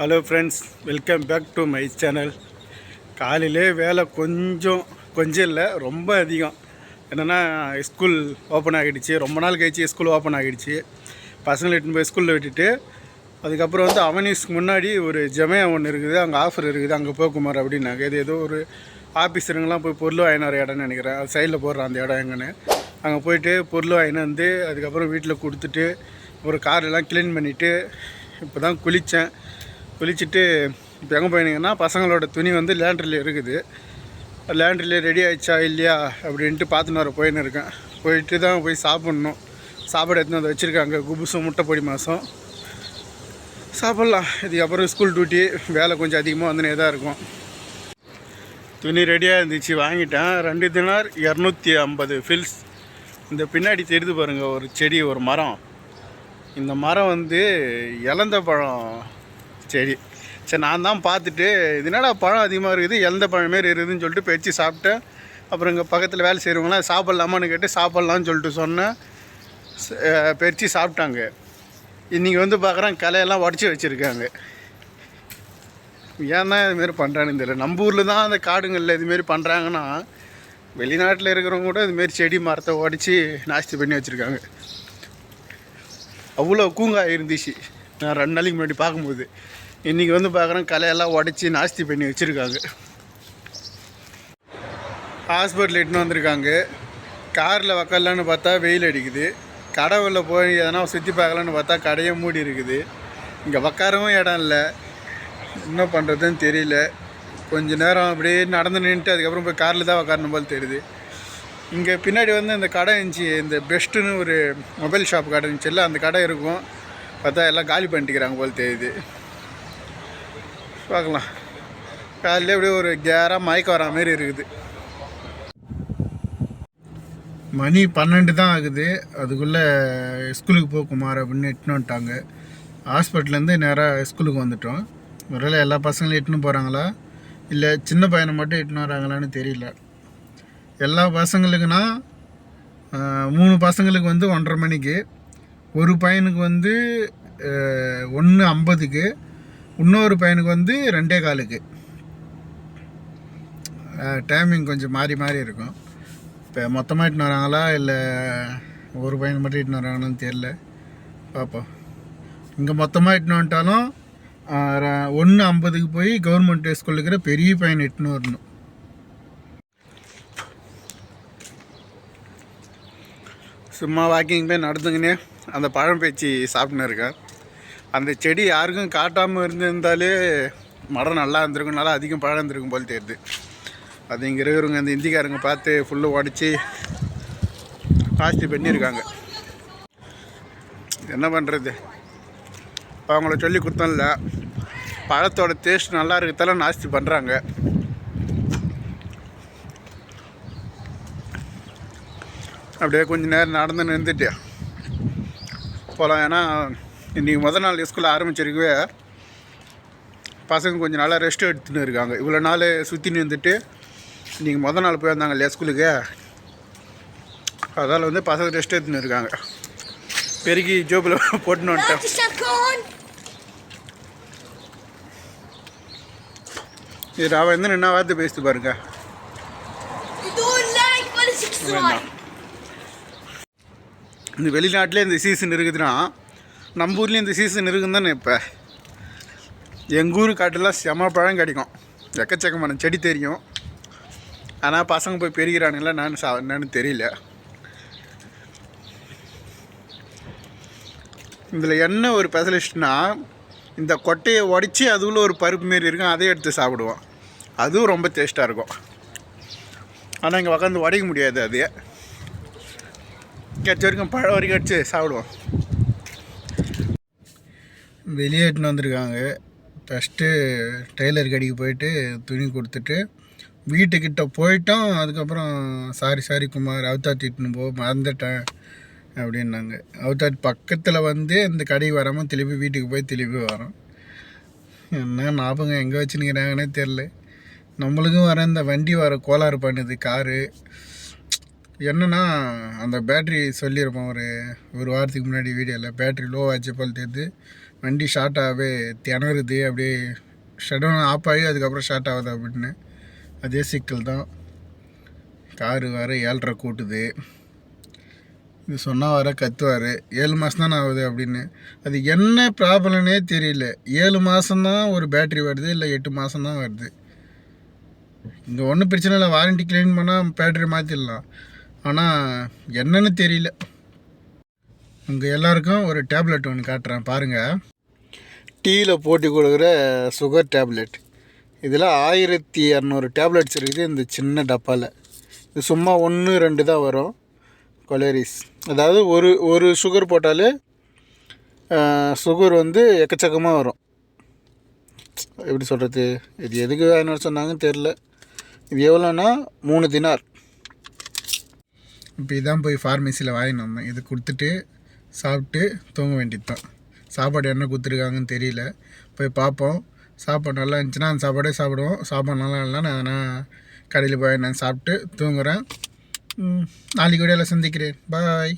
Hello friends welcome back to my channel காலையிலே வேலை கொஞ்சம் கொஞ்சம் இல்லை ரொம்ப அதிகம். என்னென்னா ஸ்கூல் ஓப்பன் ஆகிடுச்சு. ரொம்ப நாள் கழிச்சு ஸ்கூல் ஓப்பன் ஆகிடுச்சு. பசங்களை எட்டுன்னு போய் ஸ்கூலில் விட்டுட்டு அதுக்கப்புறம் வந்து அவனிஸ்க்கு முன்னாடி ஒரு ஜமையா ஒன்று இருக்குது. அங்கே ஆஃபர் இருக்குது. அங்கே போக்குமார் அப்படின்னாங்க. இது ஏதோ ஒரு ஆஃபீஸருங்கெலாம் போய் பொருள் வாங்கினார் இடம்னு நினைக்கிறேன். அது சைடில் போடுறான் அந்த இடம் எங்கன்னு. அங்கே போயிட்டு பொருள் வாங்கினு வந்து அதுக்கப்புறம் வீட்டில் கொடுத்துட்டு ஒரு கார் எல்லாம் க்ளீன் பண்ணிவிட்டு இப்போ தான் குளித்தேன் குளிச்சுட்டு இப்போ எங்கே போயினீங்கன்னா பசங்களோட துணி வந்து லேண்ட்ரியில் இருக்குது. லேண்ட்ரியில் ரெடி ஆயிடுச்சா இல்லையா அப்படின்ட்டு பார்த்துன்னு வர போயின்னு இருக்கேன். போயிட்டு தான் போய் சாப்பிட்ணும். சாப்பாடு எடுத்துன்னு வந்து வச்சுருக்காங்க. குபுசும் முட்டைப்பொடி மாதம் சாப்பிட்லாம். இதுக்கப்புறம் ஸ்கூல் டியூட்டி வேலை கொஞ்சம் அதிகமாக வந்துனே தான் இருக்கும். துணி ரெடியாக இருந்துச்சு வாங்கிட்டேன். ரெண்டு தினார் இரநூத்தி ஐம்பது ஃபில்ஸ் இந்த பின்னாடி தெரிந்து பாருங்கள் ஒரு செடி ஒரு மரம். இந்த மரம் வந்து இலந்த பழம். செடி சரி நான் தான் பார்த்துட்டு இது என்னடா பழம் அதிகமாக இருக்குது எந்த பழம் மாரி இருக்குதுன்னு சொல்லிட்டு பறித்து சாப்பிட்டேன். அப்புறம் இங்கே பக்கத்தில் வேலை செய்கிறவங்களாம் சாப்பிட்லாமான்னு கேட்டு சாப்பிட்லான்னு சொல்லிட்டு சொன்னேன். பறித்து சாப்பிட்டாங்க. இன்றைக்கி வந்து பார்க்குறேன் கலையெல்லாம் உடச்சி வச்சுருக்காங்க. ஏன் தான் இதுமாரி பண்ணுறான்னு தெரியல. நம்ம ஊரில் தான் அந்த காடுங்களில் இதுமாரி பண்ணுறாங்கன்னா வெளிநாட்டில் இருக்கிறவங்க கூட இதுமாரி செடி மரத்தை உடச்சி நாஸ்தி பண்ணி வச்சுருக்காங்க. அவ்வளோ கூங்காய் இருந்துச்சு. நான் ரெண்டு நாளைக்கு முன்னாடி பார்க்கும்போது. இன்றைக்கி வந்து பார்க்குறேன் கலையெல்லாம் உடச்சி நாஸ்தி பண்ணி வச்சுருக்காங்க. ஹாஸ்பிட்டல் இட்டுன்னு வந்திருக்காங்க. காரில் உக்காரலான்னு பார்த்தா வெயில் அடிக்குது. கடவுளில் போய் எதனா சுற்றி பார்க்கலான்னு பார்த்தா கடையே மூடி இருக்குது. இங்கே உக்காரவும் இடம் இல்லை. என்ன பண்ணுறதுன்னு தெரியல. கொஞ்ச நேரம் அப்படியே நடந்து நின்றுட்டு அதுக்கப்புறம் போய் காரில் தான் உக்காரணும் போல் தெரியுது. இங்கே பின்னாடி வந்து இந்த கடை இருந்துச்சு. இந்த பெஸ்ட்டுன்னு ஒரு மொபைல் ஷாப் கடை இருந்துச்சுல்ல அந்த கடை இருக்கும். பார்த்தா எல்லாம் காலி பண்ணிட்டுக்கிறாங்க போல் தெரியுது. பார்க்கலாம். காலையில் அப்படியே ஒரு கேராக மயக்கம் வரா மாதிரி இருக்குது. மணி பன்னெண்டு தான் ஆகுது. அதுக்குள்ளே ஸ்கூலுக்கு போக குமார் அப்படின்னு எட்டுன்னு வந்துட்டாங்க. ஹாஸ்பிட்டல்லேருந்து நேராக ஸ்கூலுக்கு வந்துட்டோம். ஒருவேளை எல்லா பசங்களும் எட்டுன்னு போகிறாங்களா இல்லை சின்ன பையனை மட்டும் எட்டுன்னு வராங்களான்னு தெரியல. எல்லா பசங்களுக்குன்னா மூணு பசங்களுக்கு வந்து ஒன்றரை மணிக்கு. ஒரு பையனுக்கு வந்து ஒன்று ஐம்பதுக்கு. இன்னொரு பையனுக்கு வந்து ரெண்டே காலுக்கு. டைமிங் கொஞ்சம் மாறி மாறி இருக்கும். இப்போ மொத்தமாக இட்டுன்னு வராங்களா? இல்லை ஒரு பையன் மட்டும் இட்டுன்னு வராங்களான்னு தெரில பார்ப்போம் இங்கே மொத்தமாக இட்டுன்னு வந்துட்டாலும் ஒன்று ஐம்பதுக்கு போய் கவர்மெண்ட் ஸ்கூலில் இருக்கிற பெரிய பையன் இட்டுன்னு வரணும். சும்மா வாக்கிங் போய் நடந்துங்கன்னே அந்த பழம் பேச்சு சாப்பிட்டுன்னு இருக்கேன். அந்த செடி யாருக்கும் காட்டாமல் இருந்திருந்தாலே மரம் நல்லா இருந்திருக்கும் நல்லா அதிகம் பழம் இருந்திருக்கும் போல் தெரியுது. அது இங்கே இருக்கிறவங்க அந்த இந்திக்காரங்க பார்த்து ஃபுல்லாக உடச்சி நாஸ்தி பண்ணியிருக்காங்க. என்ன பண்ணுறது அவங்கள சொல்லி கொடுத்தோம்ல பழத்தோட டேஸ்ட் நல்லா இருக்கிறதெல்லாம் நாஸ்தி பண்ணுறாங்க அப்படியே கொஞ்சம் நேரம் நடந்து நின்றுட்டு போகலாம் ஏன்னா இன்றைக்கி முதல் நாள் ஸ்கூல் ஆரம்பிச்சிருக்கவே பசங்க கொஞ்சம் நல்லா ரெஸ்ட் எடுத்துன்னு இருக்காங்க. இவ்வளோ நாள் சுற்றி நின்றுட்டு இன்றைக்கி முதல் நாள் போயிருந்தாங்க இல்லையா ஸ்கூலுக்கு அதால் வந்து பசங்க ரெஸ்ட் எடுத்துன்னு இருக்காங்க. பெருக்கி ஜோப்பில் போட்டுன்னு வந்துட்டேன்! இது அவன் வந்து என்ன வார்த்தை பேசிட்டு பாருங்க. இந்த வெளிநாட்டிலே இந்த சீசன் இருக்குதுன்னா நம்ம ஊர்லேயும் இந்த சீசன் இருக்குன்னு தானே இப்போ எங்கள் ஊர் காட்டெல்லாம் செம பழம் கிடைக்கும். எக்கச்சக்கமான செடி தெரியும். ஆனால் பசங்க போய் பெருகிறானுங்களா நான் சா என்னன்னு தெரியல. இதில் என்ன ஒரு ஸ்பெஷலிஸ்ட்னா இந்த கொட்டையை உடச்சி அதுக்குள்ளே ஒரு பருப்பு மாரி இருக்கும் அதை எடுத்து சாப்பிடுவோம் அதுவும் ரொம்ப டேஸ்ட்டாக இருக்கும். ஆனால் இங்கே உக்காந்து உடைக்க முடியாது அது. கிடச்ச வரைக்கும் பழம் வரைக்கும் அடித்து சாப்பிடுவோம். வெளியே எடுத்துன்னு வந்திருக்காங்க. ஃபஸ்ட்டு டெய்லர் கடைக்கு போயிட்டு துணி கொடுத்துட்டு வீட்டுக்கிட்ட போயிட்டோம். அதுக்கப்புறம் சாரி சாரி குமார் அவுத்தாட்டி இட்டுன்னு போ மறந்துட்டேன் அப்படின்னாங்க. அவுத்தாட்டி பக்கத்தில் வந்து இந்த கடைக்கு வராமல் திருப்பி வீட்டுக்கு போய் திருப்பி வரோம். என்ன ஞாபகம் எங்கே வச்சுன்னுக்கிறாங்கன்னே தெரில நம்மளுக்கும் வர இந்த வண்டி வர கோளாறு பண்ணுது காரு. என்னென்னா அந்த பேட்ரி சொல்லியிருப்போம் ஒரு ஒரு வாரத்துக்கு முன்னாடி வீடியோவில் பேட்ரி லோ ஆச்சு போல் தெரியுது. வண்டி ஷார்ட் ஆகவே திணறுது அப்படியே ஷடவுன் ஆஃப் ஆகி அதுக்கப்புறம் ஷார்ட் ஆகுது அப்படின்னு. அதே சிக்கல் தான். காரு வேறு ஏழ்ரை கூட்டுது. இது சொன்னால் வர கத்துவார். ஏழு மாதம் தான் ஆகுது அப்படின்னு. அது என்ன ப்ராப்ளம்னே தெரியல. ஏழு மாதம்தான் ஒரு பேட்ரி வருது இல்லை எட்டு மாதம் தான் வருது. இங்கே ஒன்றும் பிரச்சனை இல்லை. வாரண்டி க்ளீன் பண்ணால் பேட்டரி மாற்றிடலாம் ஆனால் என்னன்னு தெரியல. உங்கள் எல்லாருக்கும் ஒரு டேப்லெட் ஒன்று காட்டுறேன் பாருங்கள் டீயில் போட்டு கொடுக்குற சுகர் டேப்லெட் இதில் ஆயிரத்தி இரநூறு டேப்லெட்ஸ் இருக்குது இந்த சின்ன டப்பாவில் இது சும்மா ஒன்று ரெண்டு தான் வரும். கொலேரிஸ் அதாவது ஒரு ஒரு சுகர் போட்டாலே சுகர் வந்து எக்கச்சக்கமாக வரும். எப்படி சொல்கிறது இது எதுக்கு வேணும்னு சொன்னாங்கன்னு தெரில இது எவ்வளோன்னா மூணு தினார். இப்போ இதான் போய் ஃபார்மசியில் வந்தேன் இது கொடுத்துட்டு சாப்பிட்டு தூங்க வேண்டியது தான் சாப்பாடு என்ன கொடுத்துருக்காங்கன்னு தெரியல. போய் பார்ப்போம். சாப்பாடு நல்லா இருந்துச்சுன்னா அந்த சாப்பாடே சாப்பிடுவோம். சாப்பாடு நல்லா இல்லைன்னா நான் கடையில் போய் நான் சாப்பிட்டு தூங்குறேன். நாளைக்கு நாளைக்கு வீடியோவில் சந்திக்கிறேன். பாய்.